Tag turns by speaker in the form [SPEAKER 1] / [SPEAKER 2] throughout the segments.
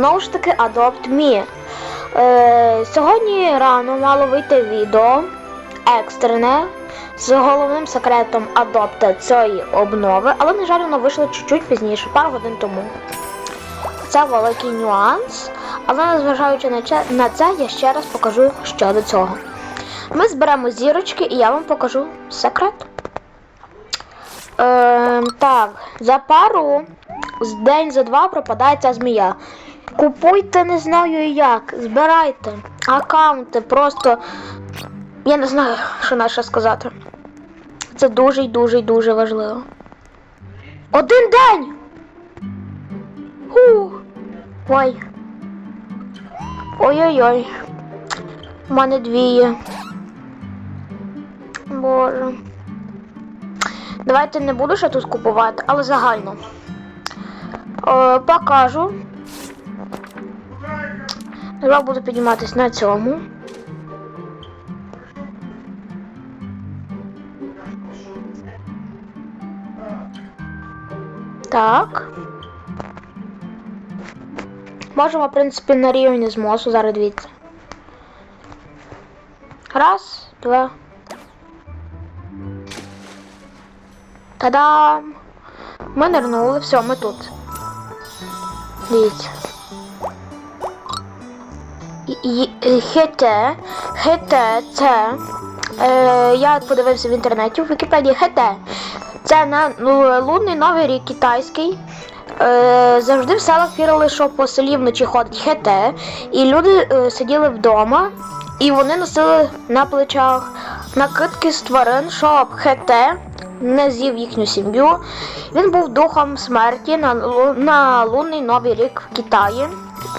[SPEAKER 1] знову ж таки Adopt Me. Е, сьогодні рано мало вийти відео екстрене з головним секретом Adopt цієї обнови, але, на жаль, воно вийшло чуть-чуть пізніше, пару годин тому. Це великий нюанс, але незважаючи на це, я ще раз покажу, що до цього. Ми зберемо зірочки і я вам покажу секрет. Е, так, за пару з день за два пропадає ця змія. Купуйте, не знаю як, збирайте аккаунти, просто. Я не знаю, що навіть сказати. Це дуже й дуже й дуже важливо. Один день! Фух. Ой. Ой-ой-ой. У мене дві є. Боже. Давайте не буду ще тут купувати, але загально. Е, покажу. Я буду підніматись на цьому. Так. Можемо, в принципі, на рівні з мосту зараз дивіться. Раз, два. Та-дам! Ми нирнули, все, ми тут. Дивіться. І- Хете, хете, це. Е, я подивився в інтернеті в Вікіпедії хете. Це на ну, лунний новий рік китайський. Е, завжди в селах вірили, що по селі вночі ходить хете, і люди е, сиділи вдома, і вони носили на плечах накидки з тварин, щоб хете не з'їв їхню сім'ю. Він був духом смерті на, на лунний новий рік в Китаї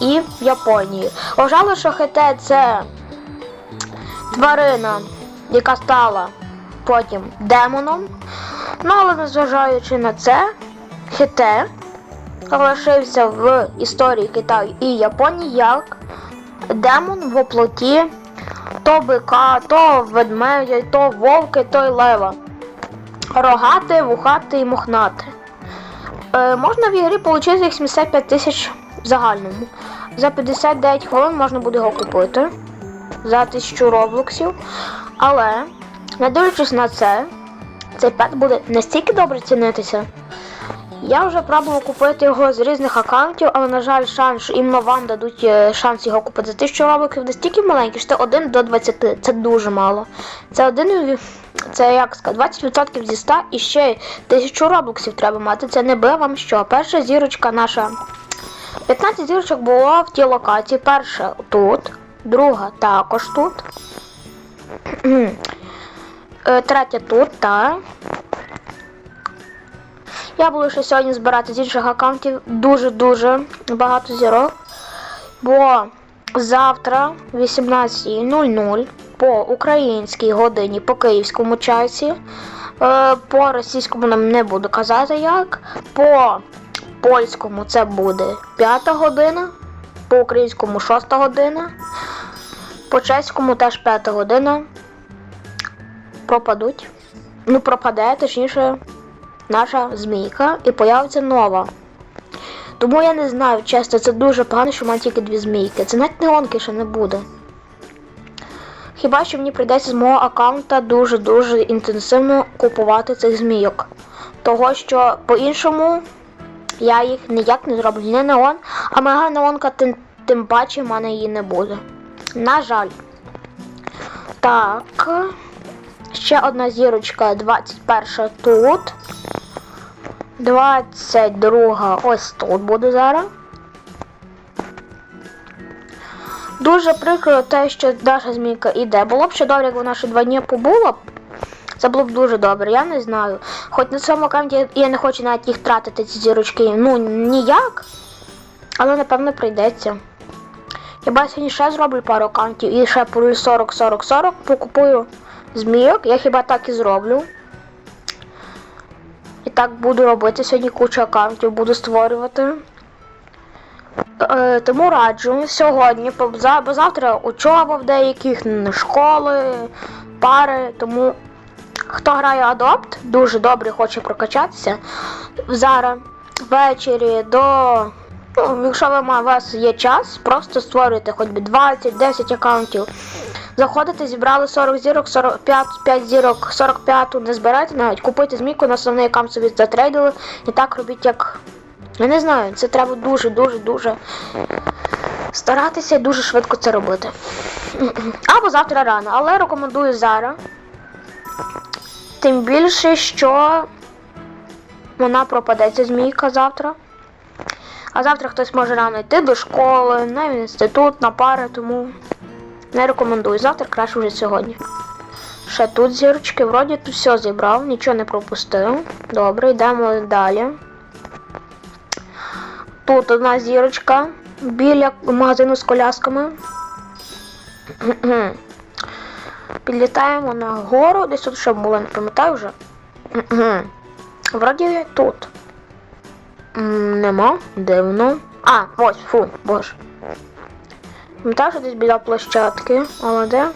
[SPEAKER 1] і в Японії. Вважали, що хете це тварина, яка стала потім демоном. Ну, але незважаючи на це, хете залишився в історії Китаю і Японії як демон в оплоті то бика, то ведмедя, то вовки, то й лева. Рогати, вухати і мохнати. Е, можна в ігрі отримати їх 75 тисяч в загальному. За 59 хвилин можна буде його купити за 1000 роблоксів. Але, не дивлячись на це, цей пет буде настільки добре цінитися. Я вже пробував купити його з різних аккаунтів, але, на жаль, шанс, що іменно вам дадуть е, шанс його купити за 1000 роблоків, настільки маленький, що це 1 до 20. Це дуже мало. Це один, це як сказати, 20% зі 100 і ще 1000 роблоксів треба мати. Це не би вам що. Перша зірочка наша. 15 зірочок було в тій локації. Перша тут, друга також тут. Е, Третя тут, та. Я буду ще сьогодні збирати з інших аккаунтів дуже-дуже багато зірок. Бо завтра, 18.00 по українській годині, по київському часі. е, По російському нам не буду казати як. По польському це буде 5 година, по українському 6 година, по чеському теж 5 година. Пропадуть. Ну, пропаде, точніше, наша змійка і появиться нова. Тому я не знаю, чесно, це дуже погано, що мене тільки дві змійки. Це навіть неонки ще не буде. Хіба що мені прийдеться з мого аккаунта дуже-дуже інтенсивно купувати цих змійок. Того що по-іншому я їх ніяк не зроблю. Не неон, а мега неонка тим, тим паче в мене її не буде. На жаль. Так. Ще одна зірочка 21 тут. 22 ось тут буде зараз. Дуже прикро те, що наша змійка іде. Було б ще добре, як вона ще два дні побула. Це було б дуже добре, я не знаю. Хоч на цьому аккаунті я не хочу навіть їх тратити, ці зірочки. Ну, ніяк. Але напевно прийдеться. Я сьогодні ще зроблю пару аккаунтів і ще по 40-40-40 покупую змійок, я хіба так і зроблю. І так буду робити сьогодні кучу аккаунтів, буду створювати. Е, тому раджу сьогодні, бо завтра учоба в деяких школи, пари. Тому хто грає Adopt, дуже добре хоче прокачатися. Зараз ввечері до Ну, якщо ви у вас є час, просто створюйте хоч би 20-10 аккаунтів. Заходите, зібрали 40 зірок, 45 5 зірок, 45 не збирайте навіть, купуйте змійку на основний аккаунт собі затрейдили. І так робіть як. Я не знаю, це треба дуже-дуже дуже старатися і дуже швидко це робити. Або завтра рано, але рекомендую зараз. Тим більше, що вона пропадеться змійка завтра. А завтра хтось може рано йти до школи, на інститут, на пари, тому не рекомендую. Завтра краще вже сьогодні. Ще тут зірочки, вроді тут все зібрав, нічого не пропустив. Добре, йдемо далі. Тут одна зірочка біля магазину з колясками. Підлітаємо на гору, десь тут ще було, не пам'ятаю вже. Вроді тут. Нема, дивно. А, ось, фу, боже. Пам'ятаю, що десь біля площадки, але де?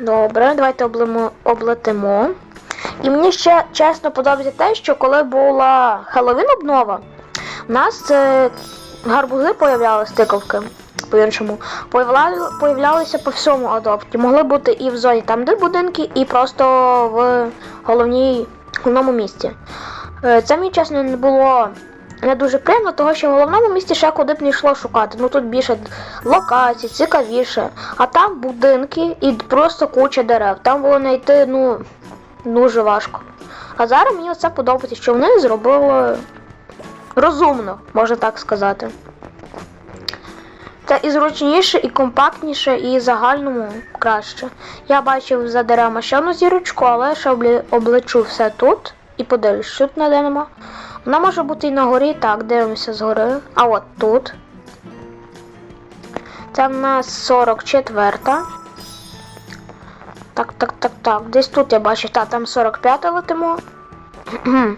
[SPEAKER 1] Добре, давайте облимо, облетимо. І мені ще чесно подобається те, що коли була Хеллоуін обнова, у нас е, гарбузи появлялися, тиковки по-іншому, появлялися по всьому адопті. Могли бути і в зоні там, де будинки, і просто в головній головному місці. Е, Це мені чесно не було не дуже приємно, тому що в головному місті ще куди б не йшло шукати. Ну тут більше локацій, цікавіше. А там будинки і просто куча дерев. Там було знайти ну, дуже важко. А зараз мені це подобається, що вони зробили розумно, можна так сказати. Це і зручніше, і компактніше, і загальному краще. Я бачив за деревами ще одну зірочку, але ще облечу все тут і подивлюсь, тут ніде нема. Вона може бути і на горі, так, дивимося згори. А от тут. Це в нас 44. Так, так, так, так. Десь тут я бачу, та там 45 летимо.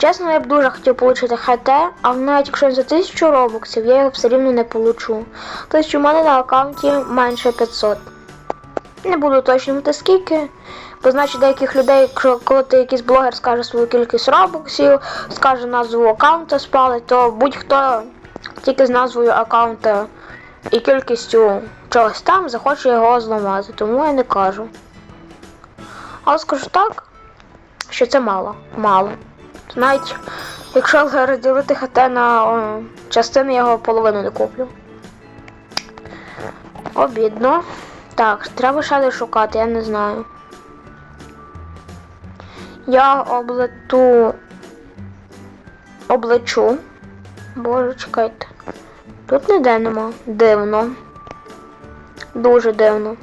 [SPEAKER 1] Чесно, я б дуже хотів отримати ХТ, але навіть якщо за 1000 робоксів, я його все рівно не получу. Тобто у мене на аккаунті менше 500. Не буду уточнювати скільки. Бо значить деяких людей, якщо коли ти якийсь блогер скаже свою кількість робоксів, скаже назву аккаунта спалить, то будь-хто тільки з назвою аккаунта і кількістю чогось там захоче його зламати, тому я не кажу. Але скажу так, що це мало. Мало. Навіть якщо розділити ХТ на о, частини, його половину не куплю. Обідно. Так, треба ще де шукати, я не знаю. Я облету. Облечу. Боже, чекайте. Тут ніде нема. Дивно. Дуже дивно.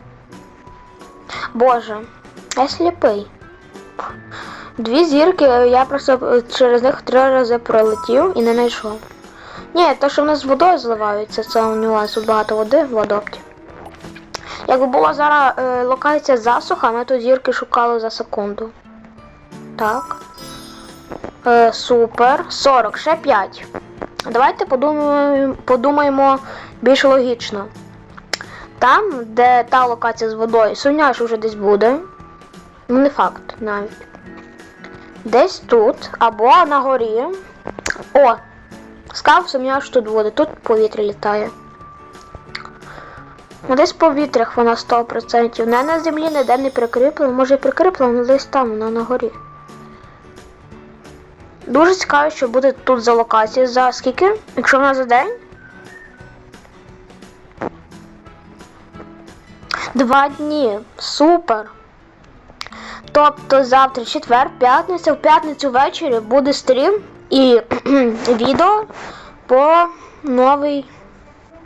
[SPEAKER 1] Боже, я сліпий. Дві зірки, я просто через них три рази пролетів і не знайшов. Ні, те, що в нас з водою зливаються, це у нюанс тут багато води в водопті. Якби була зараз е, локація засуха, ми тут зірки шукали за секунду. Так. Е, супер. 40, ще 5. Давайте подумаємо, подумаємо більш логічно. Там, де та локація з водою, сумняш уже десь буде. Ну, не факт навіть. Десь тут, або на горі. О! Сказав, сумняш тут буде, тут повітря літає. Ну, десь в повітрях вона 100%. Не на землі ніде не прикріплена. Може і прикріплена, але десь там вона на горі. Дуже цікаво, що буде тут за локація. За скільки? Якщо вона за день? Два дні. Супер. Тобто завтра четвер, п'ятниця, в п'ятницю ввечері буде стрім і відео по новий.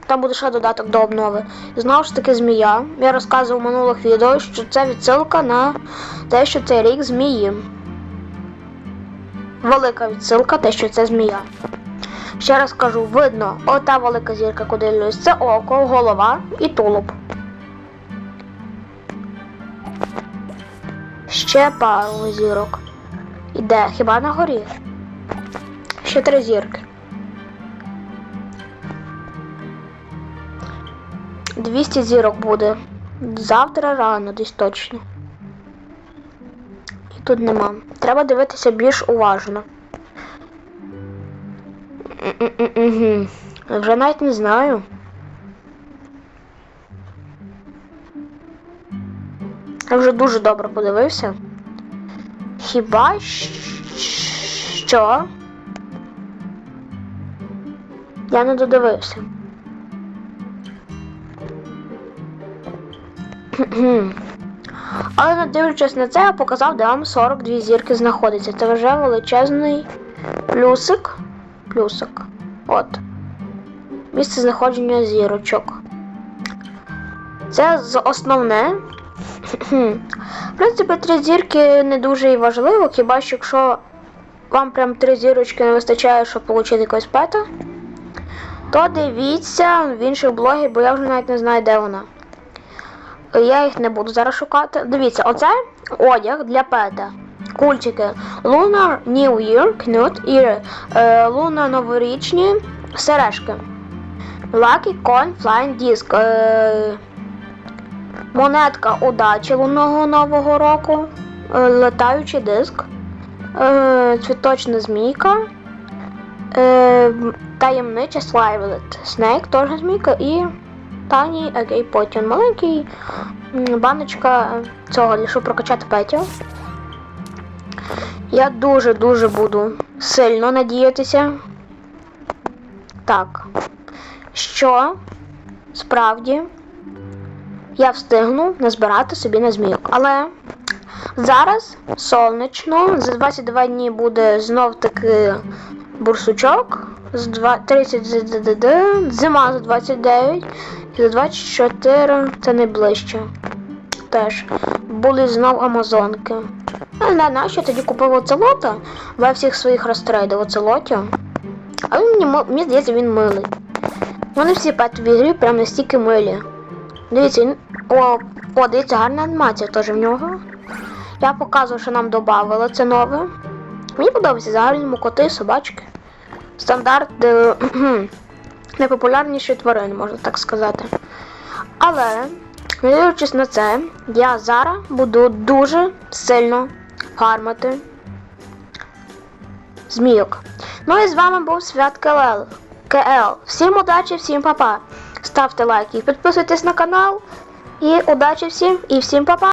[SPEAKER 1] Там буде ще додаток до обнови. Знову ж таки змія. Я розказував в минулих відео, що це відсилка на те, що це рік змії. Велика відсилка, те, що це змія. Ще раз кажу, видно, ота велика зірка, куди я це око, голова і тулуб. Ще пару зірок. Іде, хіба на горі? Ще три зірки. 200 зірок буде. Завтра рано, десь точно. І тут нема. Треба дивитися більш уважно. Вже навіть не знаю. Я вже дуже добре подивився. Хіба що? Я не додивився. Але не дивлячись на це, я показав, де вам 42 зірки знаходиться. Це вже величезний плюсик. Плюсик. От. Місце знаходження зірочок. Це основне. В принципі, три зірки не дуже і важливо, хіба що якщо вам прям три зірочки не вистачає, щоб отримати якогось пета, то дивіться в інших блогів, бо я вже навіть не знаю, де вона. Я їх не буду зараз шукати. Дивіться, оце одяг для пета. Кульчики. Lunar New Year, кнут і е, Lunar новорічні сережки. Lucky Coin Flying Disc. Е, монетка удачі лунного нового року. Е, летаючий диск. Е, цвіточна змійка. Е, таємнича Слайвелет. Снейк теж змійка і Тані Егей Потін. Маленький баночка цього, щоб прокачати петів. Я дуже-дуже буду сильно надіятися. Так. Що справді я встигну назбирати собі на змійок. Але зараз сонячно, за 22 дні буде знов таки бурсучок. З 30 ЗДД, зима за 29 і за 24 це найближче. Теж були знов Амазонки. А на нащо тоді купив оцелота во всіх своїх розтрейдів оцелоті. А він мені, мені здається, він милий. Вони всі петові грі прям настільки милі. Дивіться. О, о, дивіться, гарна анімація теж в нього. Я показував, що нам додавали це нове. Мені подобається загальному коти, собачки. Стандарт е, найпопулярніші тварини, можна так сказати. Але, дивлячись на це, я зараз буду дуже сильно фармити змійок. Ну і з вами був Свят КЛ. КЛ. Всім удачі, всім папа. Ставте лайки, підписуйтесь на канал. І удачі всім і всім папа.